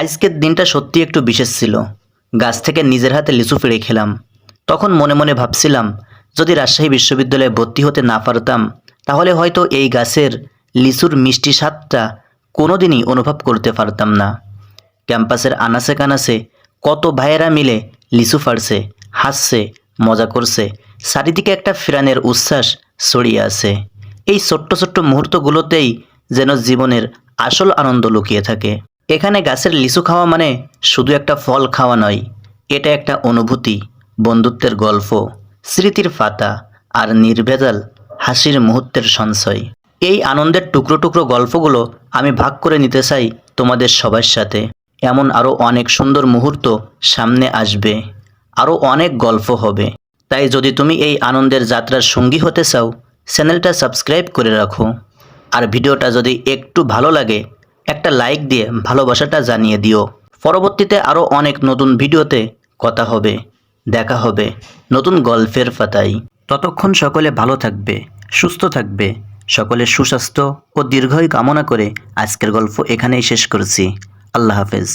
আজকের দিনটা সত্যি একটু বিশেষ ছিল। গাছ থেকে নিজের হাতে লিচু পেড়ে খেলাম। তখন মনে মনে ভাবছিলাম, যদি রাজশাহী বিশ্ববিদ্যালয়ে ভর্তি হতে না পারতাম, তাহলে হয়তো এই গাছের লিচুর মিষ্টি স্বাদটা কোনোদিনই অনুভব করতে পারতাম না। ক্যাম্পাসের আনাসে কানাসে কত ভাইয়েরা মিলে লিচু ফাড়ছে, হাসছে, মজা করছে, চারিদিকে একটা ফিরানের উচ্ছ্বাস ছড়িয়ে আছে। এই ছোট্ট ছোট্ট মুহূর্তগুলোতেই যেন জীবনের আসল আনন্দ লুকিয়ে থাকে। এখানে গাছের লিচু খাওয়া মানে শুধু একটা ফল খাওয়া নয়, এটা একটা অনুভূতি, বন্ধুত্বের গল্প, স্মৃতির পাতা আর নির্ভেজাল হাসির মুহূর্তের সঞ্চয়। এই আনন্দের টুকরো টুকরো গল্পগুলো আমি ভাগ করে নিতে চাই তোমাদের সবার সাথে। এমন আরও অনেক সুন্দর মুহূর্ত সামনে আসবে আরও অনেক গল্প হবে। তাই যদি তুমি এই আনন্দের যাত্রার সঙ্গী হতে চাও, চ্যানেলটা সাবস্ক্রাইব করে রাখো। আর ভিডিওটা যদি একটু ভালো লাগে একটা লাইক দিয়ে ভালোবাসাটা জানিয়ে দিও। পরবর্তীতে আরও অনেক নতুন ভিডিওতে কথা হবে। দেখা হবে নতুন গল্পের ফাতাই ততক্ষণ সকলে ভালো থাকবে, সুস্থ থাকবে। সকলের সুস্বাস্থ্য ও দীর্ঘই কামনা করে আজকের গল্প এখানেই শেষ করছি। আল্লাহ হাফেজ।